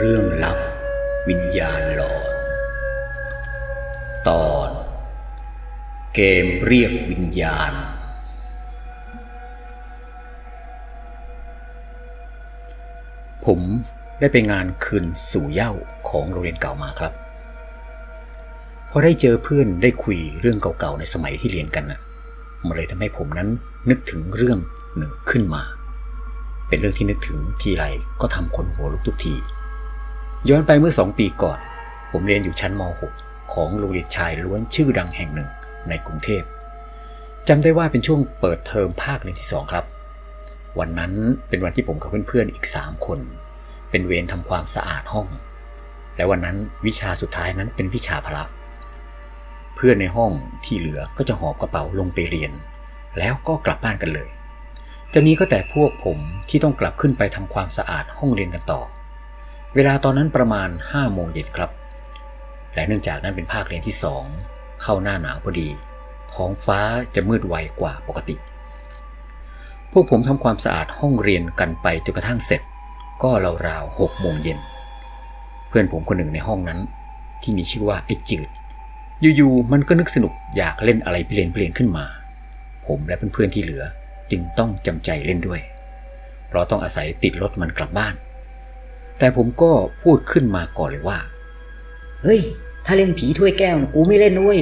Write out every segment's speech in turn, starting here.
เรื่องลับวิญญาณหลอน ตอน เกมเรียกวิญญาณ ผมได้ไปงานคืนสู่เย้าของโรงเรียนเก่ามาครับพอได้เจอเพื่อนได้คุยเรื่องเก่าๆในสมัยที่เรียนกันน่ะมันเลยทำให้ผมนั้นนึกถึงเรื่องหนึ่งขึ้นมา เป็นเรื่องที่นึกถึงทีไรก็ทำคนหัวลุกทุกที ย้อนไปเมื่อสองปีก่อน ผมเรียนอยู่ชั้นม .6 ของโรงเรียนชายล้วนชื่อดังแห่งหนึ่งในกรุงเทพจำได้ว่าเป็นช่วงเปิดเทอมภาคเรียนที่สองครับ วันนั้นเป็นวันที่ผมกับเพื่อนๆอีก 3 คน เป็นเวรทำความสะอาดห้อง และวันนั้นวิชาสุดท้ายนั้นเป็นวิชาพละเพื่อนในห้องที่เหลือก็จะหอบกระเป๋าลงไปเรียน แล้วก็กลับบ้านกันเลย จะมีก็แต่พวกผมที่ต้องกลับขึ้นไปทำความสะอาดห้องเรียนกันต่อ เวลาตอนนั้นประมาณ5โมงเย็นครับ และเนื่องจากนั้นเป็นภาคเรียนที่ 2 เข้าหน้าหนาวพอดี ท้องฟ้าจะมืดไวกว่าปกติ พวกผมทำความสะอาดห้องเรียนกันไปจนกระทั่งเสร็จ ก็ราวๆ6โมงเย็น เพื่อนผมคนหนึ่งในห้องนั้น ที่มีชื่อว่าไอ้จืด อยู่ๆมันก็นึกสนุกอยากเล่นอะไรเปลี่ยนเปลี่ยนขึ้นมา ผมและเพื่อนๆที่เหลือจึงต้องจำใจเล่นด้วย เพราะต้องอาศัยติดรถมันกลับบ้าน แต่ผมก็พูดขึ้นมาก่อนเลยว่า เฮ้ย ถ้าเล่นผีถ้วยแก้วน่ะกูไม่เล่นด้วย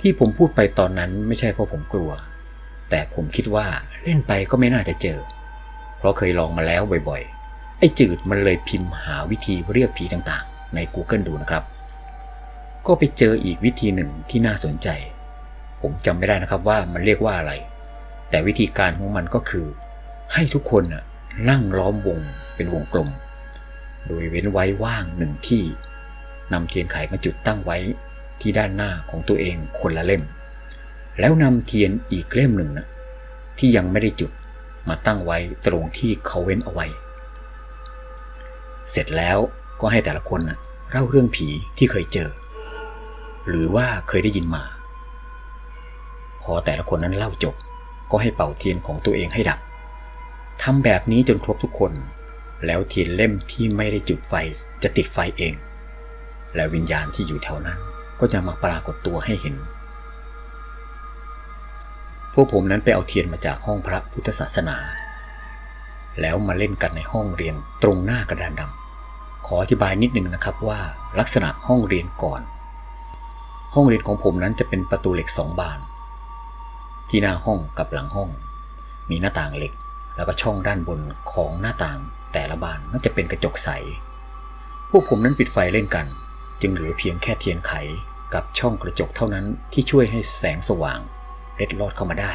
ที่ผมพูดไปตอนนั้นไม่ใช่เพราะผมกลัว แต่ผมคิดว่าเล่นไปก็ไม่น่าจะเจอ เพราะเคยลองมาแล้วบ่อยๆ ไอ้จืดมันเลยพิมพ์หาวิธีเรียกผีต่างๆ ใน Google ดูนะครับ ก็ไปเจออีกวิธีหนึ่งที่น่าสนใจ ผมจำไม่ได้นะครับว่ามันเรียกว่าอะไร แต่วิธีการของมันก็คือ ให้ทุกคนน่ะนั่งล้อมวง เป็นวงกลม โดยเว้นไว้ว่างหนึ่งที่นำเทียนไขมาจุดตั้งไว้ที่ด้านหน้าของตัวเองคนละเล่ม แล้วนำเทียนอีกเล่มหนึ่งนะที่ยังไม่ได้จุดมาตั้งไว้ตรงที่เขาเว้นเอาไว้ เสร็จแล้วก็ให้แต่ละคนนะเล่าเรื่องผีที่เคยเจอ หรือว่าเคยได้ยินมา พอแต่ละคนนั้นเล่าจบ ก็ให้เป่าเทียนของตัวเองให้ดับทำแบบนี้จนครบทุกคน แล้วเทียนเล่มที่ไม่ได้จุดไฟจะติดไฟเอง และวิญญาณที่อยู่แถวนั้นก็จะมาปรากฏตัวให้เห็น พวกผมนั้นไปเอาเทียนมาจากห้องพระพุทธศาสนา แล้วมาเล่นกันในห้องเรียนตรงหน้ากระดานดำขออธิบายนิดนึงนะครับว่าลักษณะห้องเรียนก่อน ห้องเรียนของผมนั้นจะเป็นประตูเหล็กสองบาน ที่หน้าห้องกับหลังห้อง มีหน้าต่างเหล็ก แล้วก็ช่องด้านบนของหน้าต่างแต่ละบานก็จะเป็นกระจกใส พวกผมนั้นปิดไฟเล่นกัน จึงเหลือเพียงแค่เทียนไขกับช่องกระจกเท่านั้นที่ช่วยให้แสงสว่างเล็ดลอดเข้ามาได้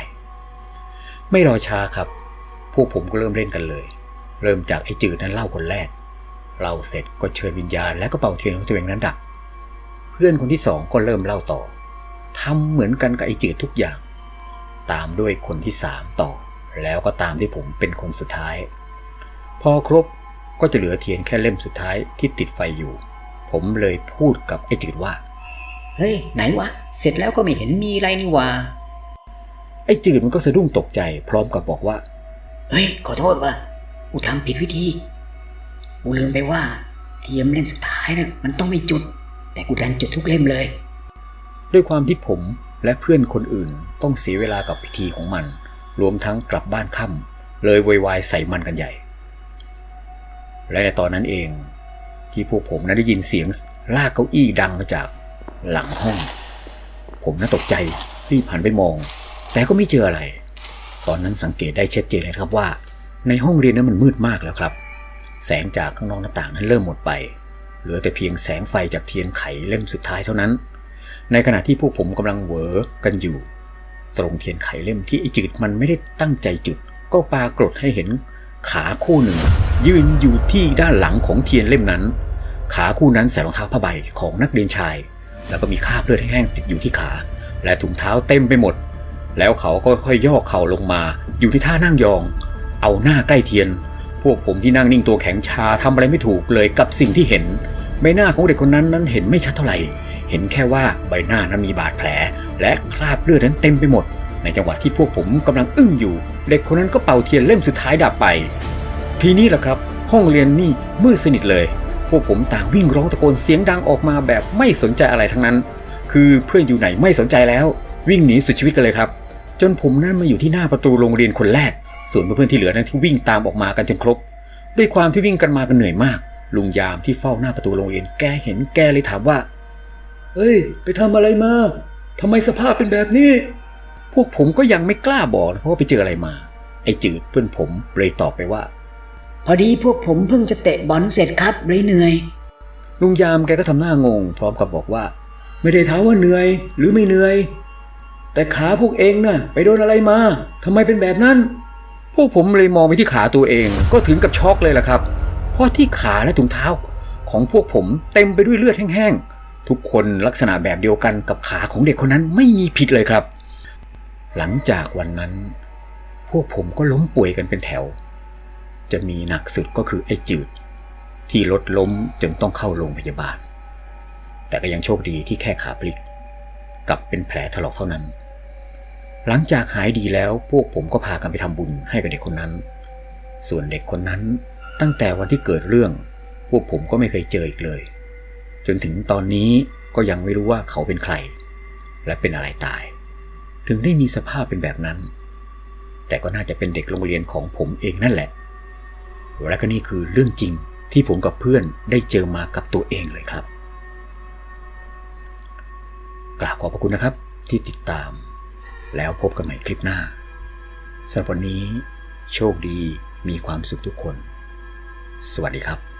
ไม่รอช้าครับ พวกผมก็เริ่มเล่นกันเลย เริ่มจากไอ้จืดนั้นเล่าคนแรกเล่าเสร็จก็เชิญวิญญาณและก็เป่าเทียนของตัวเองนั้นดับ เพื่อนคนที่สองก็เริ่มเล่าต่อทำเหมือนกันกับไอ้จืดทุกอย่าง ตามด้วยคนที่สามต่อ แล้วก็ตามที่ผมเป็นคนสุดท้าย พอครบก็จะเหลือเทียนแค่เล่มสุดท้ายที่ติดไฟอยู่ ผมเลยพูดกับไอ้จืดว่า เฮ้ย ไหนวะ เสร็จแล้วก็ไม่เห็นมีอะไรนี่ว่าไอ้จืดมันก็สะดุ้งตกใจ พร้อมกับบอกว่า เฮ้ย ขอโทษวะกูทำผิดวิธีกูลืมไปว่า เทียมเล่มสุดท้ายน่ะมันต้องไม่จุด แต่กูดันจุดทุกเล่มเลย ด้วยความที่ผมและเพื่อนคนอื่นต้องเสียเวลากับพิธีของมัน รวมทั้งกลับบ้านค่ำเลยวยวายใส่มันกันใหญ่ และในตอนนั้นเองที่พวกผมนั้นได้ยินเสียงลากเก้าอี้ดังมาจากหลังห้อง ผมน่าตกใจรีบหันไปมอง แต่ก็ไม่เจออะไร ตอนนั้นสังเกตได้ชัดเจนเลยครับว่า ในห้องเรียนนั้นมันมืดมากแล้วครับ แสงจากข้างนอกหน้าต่างนั้นเริ่มหมดไป เหลือแต่เพียงแสงไฟจากเทียนไขเล่มสุดท้ายเท่านั้น ในขณะที่พวกผมกำลังเหวอกันอยู่ ตรงเทียนไขเล่มที่ไอจืดมันไม่ได้ตั้งใจจุด ก็ปรากฏให้เห็นขาคู่หนึ่ง ยืนอยู่ที่ด้านหลังของเทียนเล่มนั้น ขาคู่นั้นใส่รองเท้าผ้าใบของนักเรียนชาย แล้วก็มีคราบเลือดแห้งติดอยู่ที่ขา และถุงเท้าเต็มไปหมด แล้วเขาก็ค่อยย่อเข่าลงมา อยู่ที่ท่านั่งยอง เอาหน้าใกล้เทียน พวกผมที่นั่งนิ่งตัวแข็งชาทำอะไรไม่ถูกเลยกับสิ่งที่เห็นใบหน้าของเด็กคนนั้นนั้นเห็นไม่ชัดเท่าไหร่ เห็นแค่ว่าใบหน้านั้นมีบาดแผล และคราบเลือดนั้นเต็มไปหมด ในจังหวะที่พวกผมกำลังอึ้งอยู่ เด็กคนนั้นก็เป่าเทียนเล่มสุดท้ายดับไป ทีนี้แหละครับ ห้องเรียนนี่มืดสนิทเลย พวกผมต่างวิ่งร้องตะโกนเสียงดังออกมาแบบไม่สนใจอะไรทั้งนั้น คือเพื่อนอยู่ไหนไม่สนใจแล้ว วิ่งหนีสุดชีวิตกันเลยครับ จนผมนั่นมาอยู่ที่หน้าประตูโรงเรียนคนแรก ส่วนเพื่อนที่เหลือนั้นที่วิ่งตามออกมากันจนครบ ด้วยความที่วิ่งกันมากันเหนื่อยมากลุงยามที่เฝ้าหน้าประตูโรงเรียนแกเห็นแกเลยถามว่า เฮ้ย ไปทำอะไรมาทำไมสภาพเป็นแบบนี้ พวกผมก็ยังไม่กล้าบอกนะครับว่าไปเจออะไรมา ไอ้จืดเพื่อนผมเลยตอบไปว่า พอดีพวกผมเพิ่งจะเตะบอลเสร็จครับเลยเหนื่อย ลุงยามแกก็ทำหน้างง พร้อมกับบอกว่า ไม่ได้ถามว่าเหนื่อย หรือไม่เหนื่อย แต่ขาพวกเองน่ะ ไปโดนอะไรมาทำไมเป็นแบบนั้น พวกผมเลยมองไปที่ขาตัวเอง ก็ถึงกับช็อกเลยล่ะครับ เพราะที่ขาและถุงเท้าของพวกผมเต็มไปด้วยเลือดแห้งๆ ทุกคนลักษณะแบบเดียวกันกับขาของเด็กคนนั้นไม่มีผิดเลยครับ หลังจากวันนั้น พวกผมก็ล้มป่วยกันเป็นแถว จะมีหนักสุดก็คือไอ้จืด ที่รถล้มจนต้องเข้าโรงพยาบาล แต่ก็ยังโชคดีที่แค่ขาพลิก กับเป็นแผลถลอกเท่านั้น หลังจากหายดีแล้วพวกผมก็พากันไปทำบุญให้กับเด็กคนนั้น ส่วนเด็กคนนั้นตั้งแต่วันที่เกิดเรื่อง พวกผมก็ไม่เคยเจออีกเลย จนถึงตอนนี้ก็ยังไม่รู้ว่าเขาเป็นใคร และเป็นอะไรตาย ถึงได้มีสภาพเป็นแบบนั้น แต่ก็น่าจะเป็นเด็กโรงเรียนของผมเองนั่นแหละ และก็นี่คือเรื่องจริงที่ผมกับเพื่อนได้เจอมากับตัวเองเลยครับ กราบขอบพระคุณนะครับที่ติดตาม แล้วพบกันใหม่คลิปหน้าสำหรับวันนี้ โชคดีมีความสุขทุกคน สวัสดีครับ